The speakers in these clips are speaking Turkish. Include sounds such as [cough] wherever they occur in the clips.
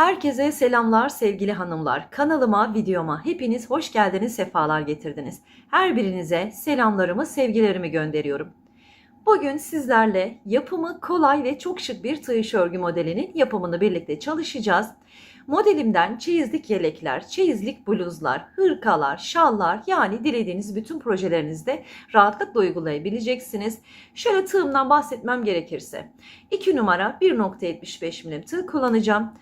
Herkese selamlar sevgili hanımlar. Kanalıma, videoma hepiniz hoş geldiniz, sefalar getirdiniz. Her birinize selamlarımı, sevgilerimi gönderiyorum. Bugün sizlerle yapımı kolay ve çok şık bir tığ iş örgü modelinin yapımını birlikte çalışacağız. Modelimden çeyizlik yelekler, çeyizlik bluzlar, hırkalar, şallar yani dilediğiniz bütün projelerinizde rahatlıkla uygulayabileceksiniz. Şöyle tığımdan bahsetmem gerekirse 2 numara 1.75 milim tığ kullanacağım.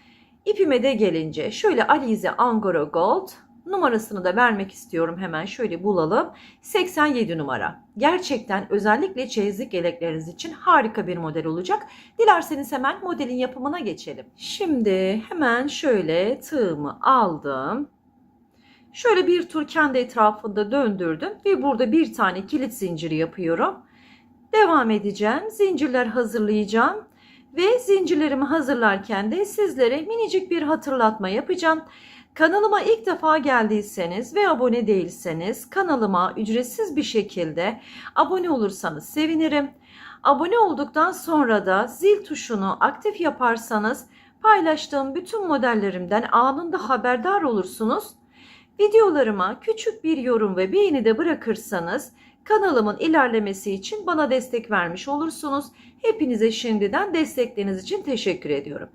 İpime de gelince şöyle Alize Angora Gold numarasını da vermek istiyorum hemen şöyle bulalım. 87 numara. Gerçekten özellikle çeyizlik yelekleriniz için harika bir model olacak. Dilerseniz hemen modelin yapımına geçelim. Şimdi hemen şöyle tığımı aldım. Şöyle bir tur kendi etrafında döndürdüm ve burada bir tane kilit zinciri yapıyorum. Devam edeceğim. Zincirler hazırlayacağım. Ve zincirlerimi hazırlarken de sizlere minicik bir hatırlatma yapacağım. Kanalıma ilk defa geldiyseniz ve abone değilseniz kanalıma ücretsiz bir şekilde abone olursanız sevinirim. Abone olduktan sonra da zil tuşunu aktif yaparsanız paylaştığım bütün modellerimden anında haberdar olursunuz. Videolarıma küçük bir yorum ve beğeni de bırakırsanız kanalımın ilerlemesi için bana destek vermiş olursunuz. Hepinize şimdiden destekleriniz için teşekkür ediyorum.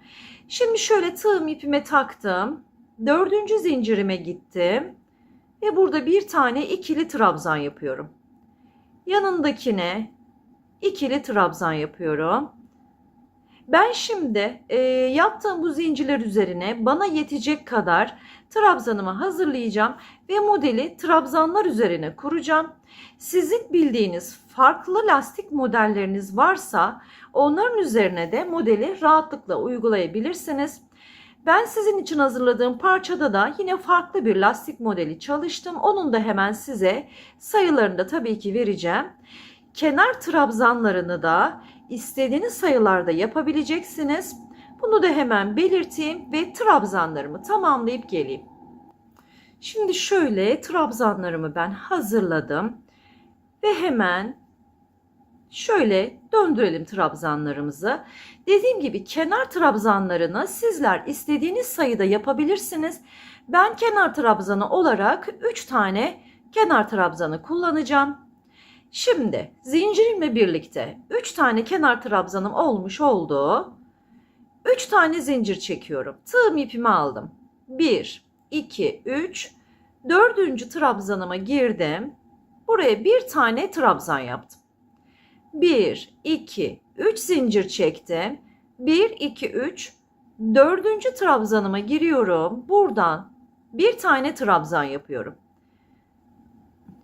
Şimdi şöyle tığım ipime taktım. Dördüncü zincirime gittim. Ve burada bir tane ikili trabzan yapıyorum. Yanındakine ikili trabzan yapıyorum. Ben şimdi e, yaptığım bu zincirler üzerine bana yetecek kadar trabzanımı hazırlayacağım ve modeli trabzanlar üzerine kuracağım. Sizin bildiğiniz farklı lastik modelleriniz varsa onların üzerine de modeli rahatlıkla uygulayabilirsiniz. Ben sizin için hazırladığım parçada da yine farklı bir lastik modeli çalıştım. Onun da hemen size sayılarını da tabii ki vereceğim. Kenar trabzanlarını da istediğiniz sayılarda yapabileceksiniz. Bunu da hemen belirteyim ve trabzanlarımı tamamlayıp geleyim. Şimdi şöyle trabzanlarımı ben hazırladım ve hemen şöyle döndürelim trabzanlarımızı. Dediğim gibi kenar trabzanlarını sizler istediğiniz sayıda yapabilirsiniz. Ben kenar trabzanı olarak 3 tane kenar trabzanı kullanacağım. Şimdi zincirimle birlikte 3 tane kenar trabzanım olmuş oldu. 3 tane zincir çekiyorum. Tığım ipimi aldım. 1, 2, 3. Dördüncü trabzanıma girdim. Buraya bir tane trabzan yaptım. 1, 2, 3 zincir çektim. 1, 2, 3. Dördüncü trabzanıma giriyorum. Buradan bir tane trabzan yapıyorum.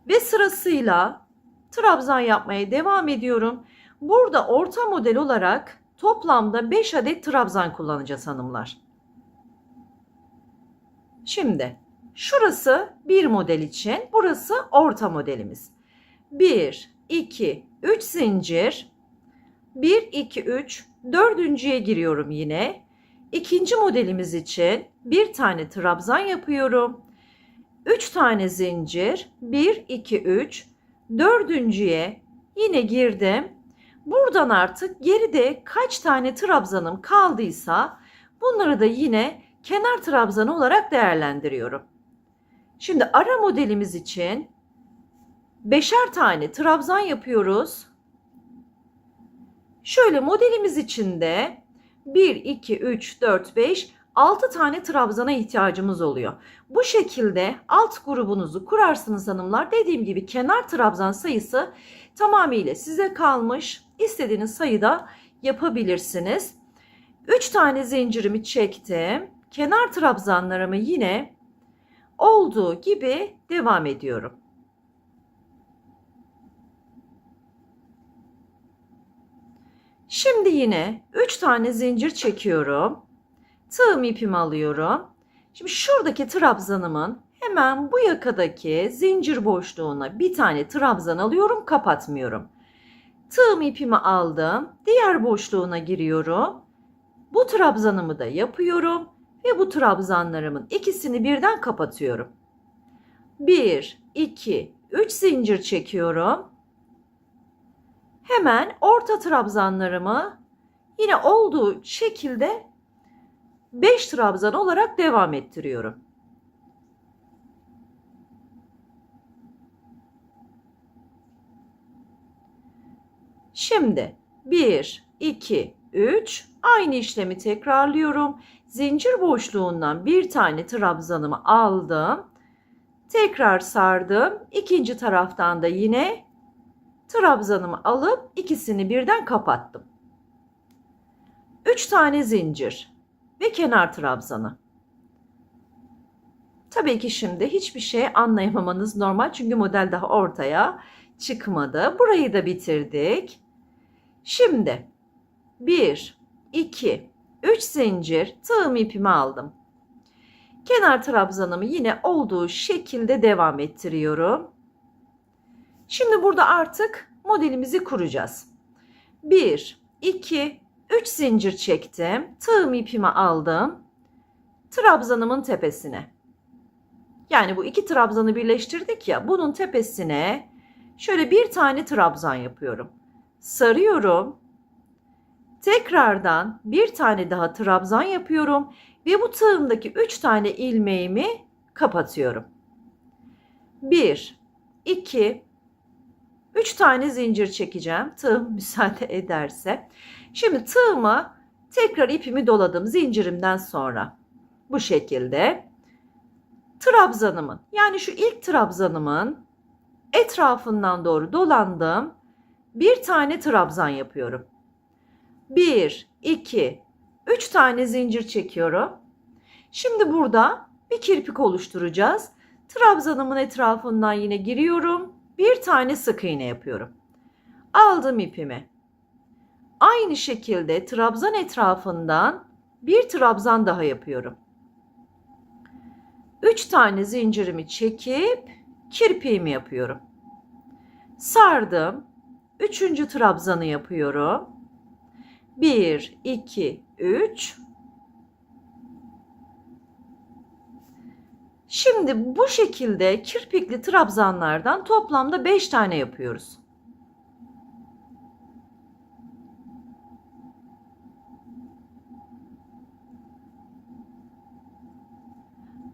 Ve sırasıyla trabzan yapmaya devam ediyorum. Burada orta model olarak toplamda 5 adet trabzan kullanacağız hanımlar. Şimdi şurası bir model için, burası orta modelimiz. 1, 2, 3 zincir. 1, 2, 3, dördüncüye giriyorum yine. İkinci modelimiz için bir tane trabzan yapıyorum. 3 tane zincir. 1, 2, 3, dördüncüye yine girdim. Buradan artık geride kaç tane trabzanım kaldıysa bunları da yine kenar trabzanı olarak değerlendiriyorum. Şimdi ara modelimiz için beşer tane trabzan yapıyoruz. Şöyle modelimiz içinde 1, 2, 3, 4, 5, 6 tane trabzana ihtiyacımız oluyor. Bu şekilde alt grubunuzu kurarsınız hanımlar. Dediğim gibi kenar trabzan sayısı tamamıyla size kalmış. İstediğiniz sayıda yapabilirsiniz. 3 tane zincirimi çektim. Kenar trabzanlarımı yine olduğu gibi devam ediyorum. Şimdi yine 3 tane zincir çekiyorum. Tığım ipimi alıyorum. Şimdi şuradaki trabzanımın hemen bu yakadaki zincir boşluğuna bir tane trabzan alıyorum, kapatmıyorum. Tığım ipimi aldım. Diğer boşluğuna giriyorum. Bu trabzanımı da yapıyorum ve bu trabzanlarımın ikisini birden kapatıyorum. 1 2 3 zincir çekiyorum. Hemen orta trabzanlarımı yine olduğu şekilde 5 trabzan olarak devam ettiriyorum. Şimdi 1, 2, 3 aynı işlemi tekrarlıyorum. Zincir boşluğundan bir tane trabzanımı aldım. Tekrar sardım. İkinci taraftan da yine trabzanımı alıp ikisini birden kapattım. 3 tane zincir ve kenar trabzanı. Tabii ki şimdi hiçbir şey anlayamamanız normal çünkü model daha ortaya çıkmadı. Burayı da bitirdik. Şimdi 1, 2, 3 zincir tığım ipimi aldım. Kenar trabzanımı yine olduğu şekilde devam ettiriyorum. Şimdi burada artık modelimizi kuracağız. 1, 2, 3 zincir çektim. Tığım ipimi aldım. Trabzanımın tepesine. Yani bu iki trabzanı birleştirdik ya bunun tepesine şöyle bir tane trabzan yapıyorum. Sarıyorum. Tekrardan bir tane daha trabzan yapıyorum ve bu tığımdaki 3 tane ilmeğimi kapatıyorum. 1 2 3 tane zincir çekeceğim. Tığım [laughs] müsaade ederse. Şimdi tığımı tekrar ipimi doladım zincirimden sonra. Bu şekilde trabzanımın yani şu ilk trabzanımın etrafından doğru dolandım. Bir tane trabzan yapıyorum. 1, 2, 3 tane zincir çekiyorum. Şimdi burada bir kirpik oluşturacağız. Trabzanımın etrafından yine giriyorum. Bir tane sık iğne yapıyorum. Aldım ipimi. Aynı şekilde trabzan etrafından bir trabzan daha yapıyorum. 3 tane zincirimi çekip kirpiğimi yapıyorum. Sardım. Üçüncü trabzanı yapıyorum. 1, 2, 3. Şimdi bu şekilde kirpikli trabzanlardan toplamda 5 tane yapıyoruz.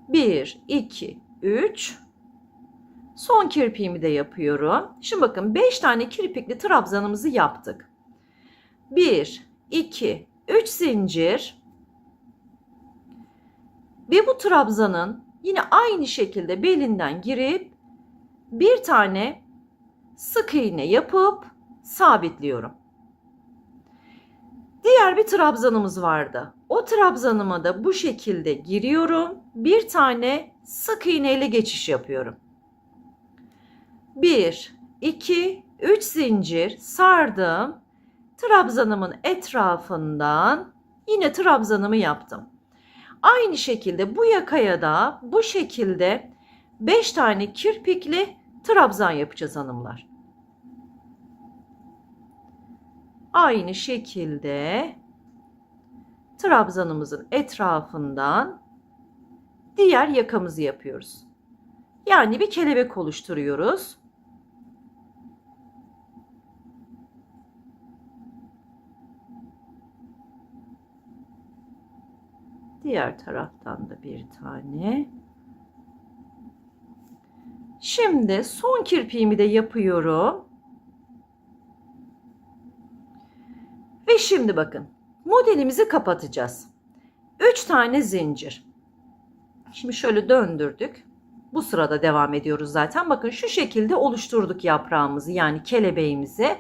Bir, iki, üç. Son kirpiğimi de yapıyorum. Şimdi bakın 5 tane kirpikli trabzanımızı yaptık. 1, 2, 3 zincir. Ve bu trabzanın yine aynı şekilde belinden girip bir tane sık iğne yapıp sabitliyorum. Diğer bir trabzanımız vardı. O trabzanıma da bu şekilde giriyorum. Bir tane sık iğne ile geçiş yapıyorum. 1, 2, 3 zincir sardım. Trabzanımın etrafından yine trabzanımı yaptım. Aynı şekilde bu yakaya da bu şekilde 5 tane kirpikli trabzan yapacağız hanımlar. Aynı şekilde trabzanımızın etrafından diğer yakamızı yapıyoruz. Yani bir kelebek oluşturuyoruz. Diğer taraftan da bir tane. Şimdi son kirpiğimi de yapıyorum. Ve şimdi bakın modelimizi kapatacağız. 3 tane zincir. Şimdi şöyle döndürdük. Bu sırada devam ediyoruz zaten. Bakın şu şekilde oluşturduk yaprağımızı yani kelebeğimizi.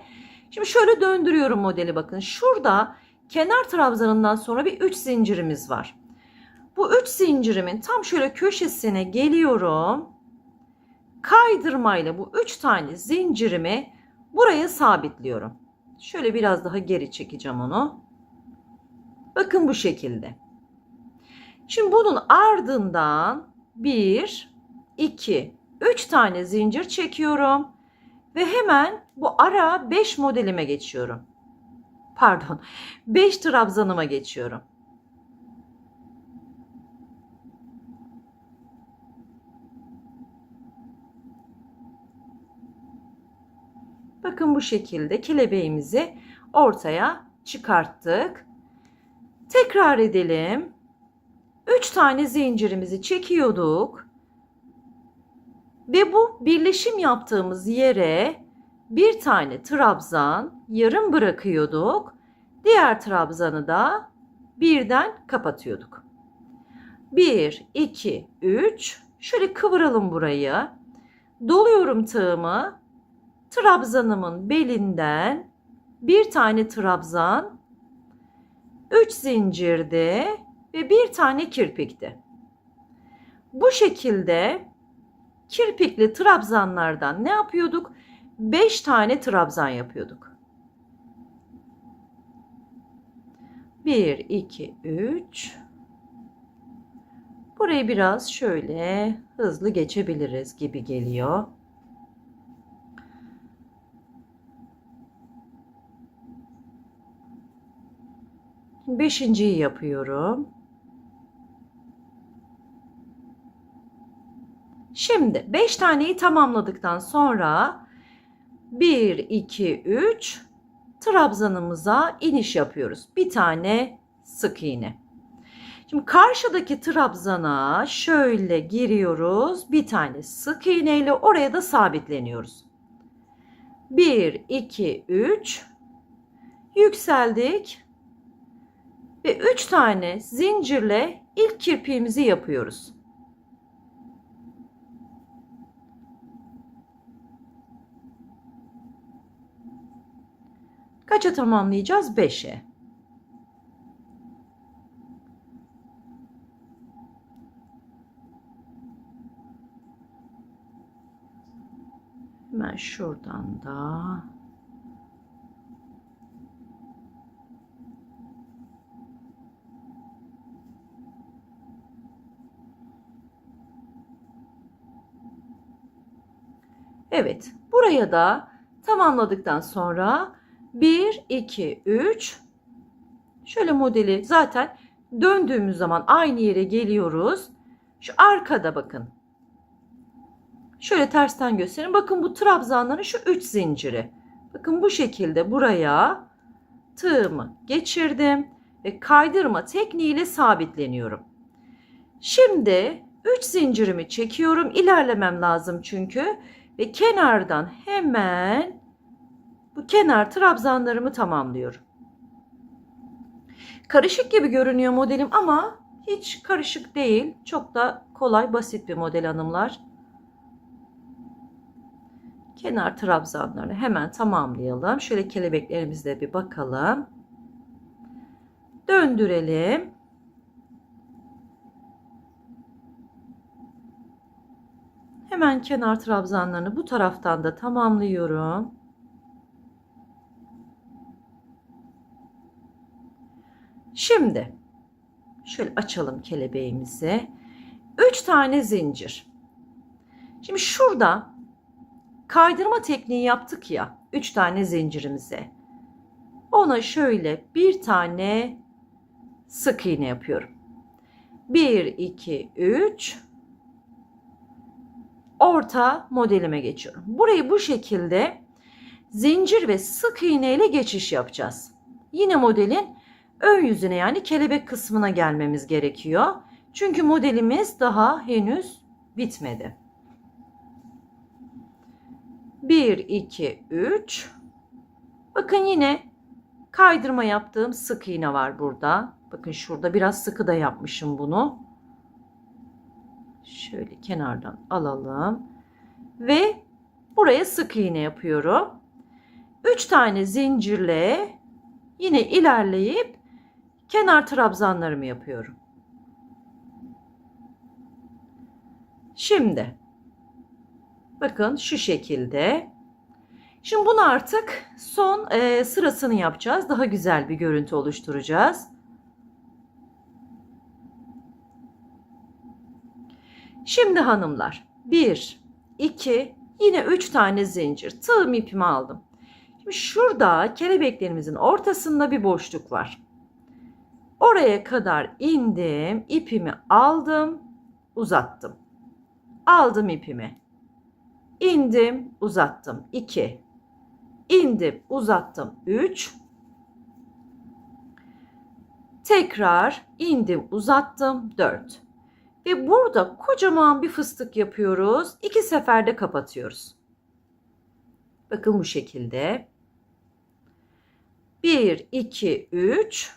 Şimdi şöyle döndürüyorum modeli bakın. Şurada kenar trabzanından sonra bir 3 zincirimiz var. Bu 3 zincirimin tam şöyle köşesine geliyorum. Kaydırmayla bu 3 tane zincirimi buraya sabitliyorum. Şöyle biraz daha geri çekeceğim onu. Bakın bu şekilde. Şimdi bunun ardından 1, 2, 3 tane zincir çekiyorum. Ve hemen bu ara 5 modelime geçiyorum. Pardon 5 trabzanıma geçiyorum. Bakın bu şekilde kelebeğimizi ortaya çıkarttık. Tekrar edelim. 3 tane zincirimizi çekiyorduk. Ve bu birleşim yaptığımız yere bir tane trabzan yarım bırakıyorduk. Diğer trabzanı da birden kapatıyorduk. 1, 2, 3. Şöyle kıvıralım burayı. Doluyorum tığımı. Trabzanımın belinden bir tane trabzan, 3 zincirdi ve bir tane kirpikti. Bu şekilde kirpikli trabzanlardan ne yapıyorduk? 5 tane trabzan yapıyorduk. 1, 2, 3. Burayı biraz şöyle hızlı geçebiliriz gibi geliyor. Beşinciyi yapıyorum. Şimdi 5 taneyi tamamladıktan sonra 1, 2, 3 trabzanımıza iniş yapıyoruz. Bir tane sık iğne. Şimdi karşıdaki trabzana şöyle giriyoruz. Bir tane sık iğneyle oraya da sabitleniyoruz. 1, 2, 3 yükseldik ve 3 tane zincirle ilk kirpiğimizi yapıyoruz. Kaça tamamlayacağız? 5'e. Hemen şuradan da Evet, buraya da tamamladıktan sonra 1, 2, 3 şöyle modeli zaten döndüğümüz zaman aynı yere geliyoruz. Şu arkada bakın. Şöyle tersten göstereyim. Bakın bu trabzanların şu 3 zinciri. Bakın bu şekilde buraya tığımı geçirdim ve kaydırma tekniğiyle sabitleniyorum. Şimdi 3 zincirimi çekiyorum. İlerlemem lazım çünkü ve kenardan hemen bu kenar trabzanlarımı tamamlıyorum. Karışık gibi görünüyor modelim ama hiç karışık değil. Çok da kolay, basit bir model hanımlar. Kenar trabzanlarını hemen tamamlayalım. Şöyle kelebeklerimizle bir bakalım. Döndürelim. Hemen kenar trabzanlarını bu taraftan da tamamlıyorum. Şimdi şöyle açalım kelebeğimizi. 3 tane zincir. Şimdi şurada kaydırma tekniği yaptık ya 3 tane zincirimize. Ona şöyle bir tane sık iğne yapıyorum. 1 2 3 orta modelime geçiyorum. Burayı bu şekilde zincir ve sık iğne ile geçiş yapacağız. Yine modelin ön yüzüne yani kelebek kısmına gelmemiz gerekiyor. Çünkü modelimiz daha henüz bitmedi. 1 2 3 Bakın yine kaydırma yaptığım sık iğne var burada. Bakın şurada biraz sıkı da yapmışım bunu. Şöyle kenardan alalım. Ve buraya sık iğne yapıyorum. 3 tane zincirle yine ilerleyip kenar trabzanlarımı yapıyorum. Şimdi bakın şu şekilde. Şimdi bunu artık son e, sırasını yapacağız. Daha güzel bir görüntü oluşturacağız. Şimdi hanımlar 1, 2, yine 3 tane zincir. Tığım ipimi aldım. Şimdi şurada kelebeklerimizin ortasında bir boşluk var. Oraya kadar indim, ipimi aldım, uzattım. Aldım ipimi. İndim, uzattım. 2. İndim, uzattım. 3. Tekrar indim uzattım 4. Ve burada kocaman bir fıstık yapıyoruz. İki seferde kapatıyoruz. Bakın bu şekilde. 1, 2, 3.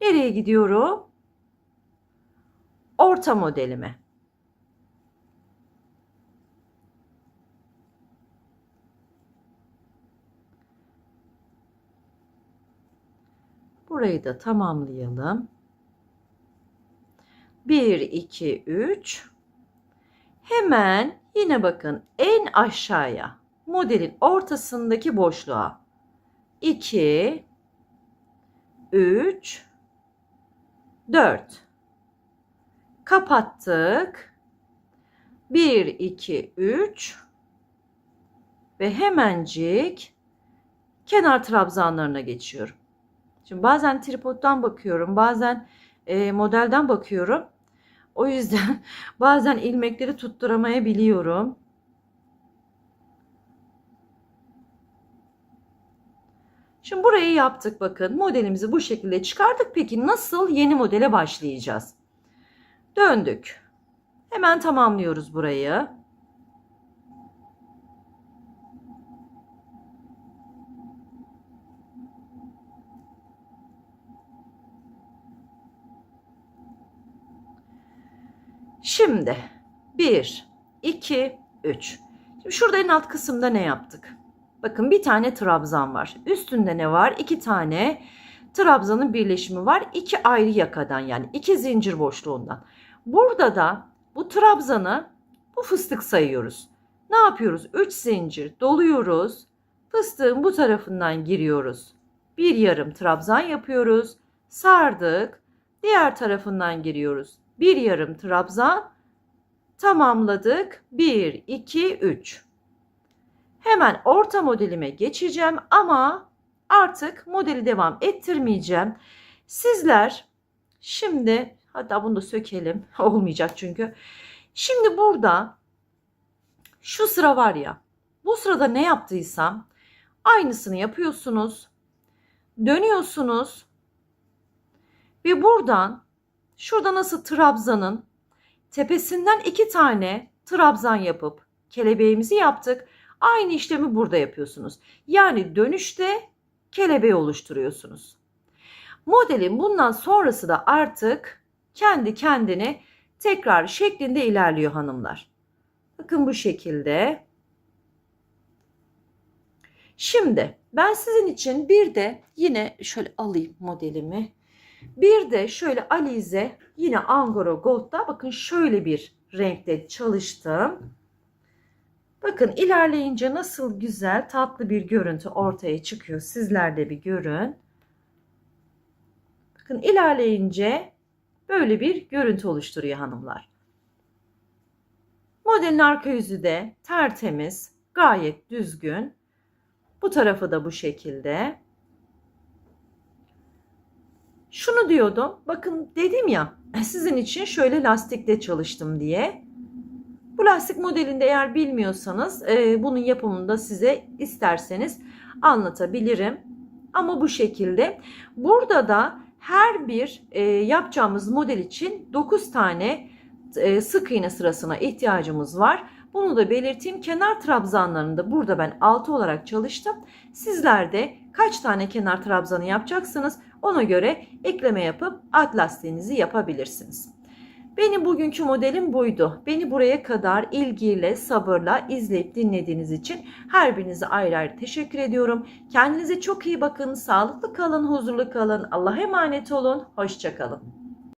Nereye gidiyorum? Orta modelime. Burayı da tamamlayalım. 1, 2, 3. Hemen yine bakın en aşağıya modelin ortasındaki boşluğa 2, 3, 4. Kapattık. 1, 2, 3 ve hemencik kenar trabzanlarına geçiyorum. Şimdi bazen tripoddan bakıyorum, bazen e, modelden bakıyorum. O yüzden [laughs] bazen ilmekleri tutturamayabiliyorum. Şimdi burayı yaptık bakın. Modelimizi bu şekilde çıkardık. Peki nasıl yeni modele başlayacağız? Döndük. Hemen tamamlıyoruz burayı. Şimdi 1, 2, 3. Şimdi şurada en alt kısımda ne yaptık? Bakın bir tane trabzan var. Üstünde ne var? İki tane trabzanın birleşimi var. İki ayrı yakadan yani iki zincir boşluğundan. Burada da bu trabzanı bu fıstık sayıyoruz. Ne yapıyoruz? 3 zincir doluyoruz. Fıstığın bu tarafından giriyoruz. Bir yarım trabzan yapıyoruz. Sardık. Diğer tarafından giriyoruz. Bir yarım trabzan tamamladık. 1 2 3. Hemen orta modelime geçeceğim ama artık modeli devam ettirmeyeceğim. Sizler şimdi hatta bunu da sökelim. [laughs] Olmayacak çünkü. Şimdi burada şu sıra var ya. Bu sırada ne yaptıysam aynısını yapıyorsunuz. Dönüyorsunuz. Ve buradan şurada nasıl trabzanın tepesinden iki tane trabzan yapıp kelebeğimizi yaptık. Aynı işlemi burada yapıyorsunuz. Yani dönüşte kelebeği oluşturuyorsunuz. Modelin bundan sonrası da artık kendi kendine tekrar şeklinde ilerliyor hanımlar. Bakın bu şekilde. Şimdi ben sizin için bir de yine şöyle alayım modelimi. Bir de şöyle Alize yine Angora Gold'da bakın şöyle bir renkte çalıştım. Bakın ilerleyince nasıl güzel tatlı bir görüntü ortaya çıkıyor. Sizler de bir görün. Bakın ilerleyince böyle bir görüntü oluşturuyor hanımlar. Modelin arka yüzü de tertemiz, gayet düzgün. Bu tarafı da bu şekilde. Şunu diyordum. Bakın dedim ya sizin için şöyle lastikle çalıştım diye. Bu lastik modelinde eğer bilmiyorsanız e, bunun yapımını da size isterseniz anlatabilirim. Ama bu şekilde. Burada da her bir e, yapacağımız model için 9 tane e, sık iğne sırasına ihtiyacımız var. Bunu da belirteyim. Kenar trabzanlarında burada ben 6 olarak çalıştım. Sizler de kaç tane kenar trabzanı yapacaksınız ona göre ekleme yapıp alt lastiğinizi yapabilirsiniz. Benim bugünkü modelim buydu. Beni buraya kadar ilgiyle, sabırla izleyip dinlediğiniz için her birinize ayrı ayrı teşekkür ediyorum. Kendinize çok iyi bakın, sağlıklı kalın, huzurlu kalın. Allah'a emanet olun, hoşçakalın.